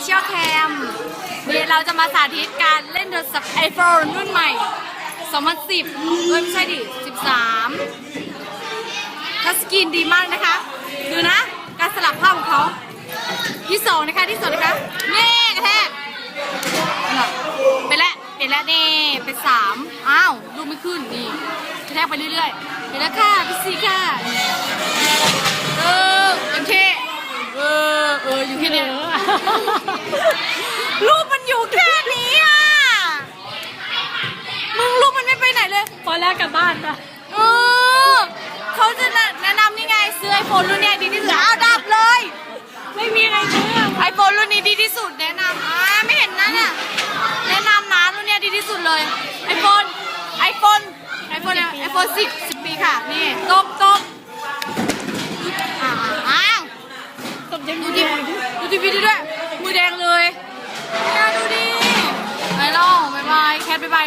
เดี๋ยวเราจะมาสาธิตการเล่นโทรศัพท์ไอโฟนรุ่นใหม่ 2010เอ้ยไม่ใช่ดิ 13ทัชสกรีนดีมากนะคะ ดูนะ การสลับภาพของเขาที่สองนะคะที่สองนะคะนี่กระแทกไปแล้วเปลี่ยนแล้วเน่เป็นสามอ้าวลูกไม่ขึ้นนี่กระแทกไปเรื่อยๆเห็นแล้วค่ะพี่ซีค่ะเออโอเคเออเอออยู่แค่นี้ รูปมันอยู่แค่นี้อะ มึงรูปมันไม่ไปไหนเลย พอแล้วกลับบ้านปะเออเขาจะแนะนำนี่ไงซื้อไอโฟนรุ่นเนี้ยดีที่สุดอ้าวดับเลย ไม่มีอะไรเชื่อไอโฟนรุ่นนี้ดีที่สุดแนะนำอ่าไม่เห็นนะเนี่ยแนะนำนะรุ่นเนี้ยดีที่สุดเลยไอโฟนไอโฟนไอโฟนไอโฟนสิบสิบปีค่ะ นี่ตบตบอ่าอ้าว ตบยัง ดู ดี ดิดู ทีวีดูด้วย มือแดงเลยแกดูดิไปล่องบายบาย แคทบายบาย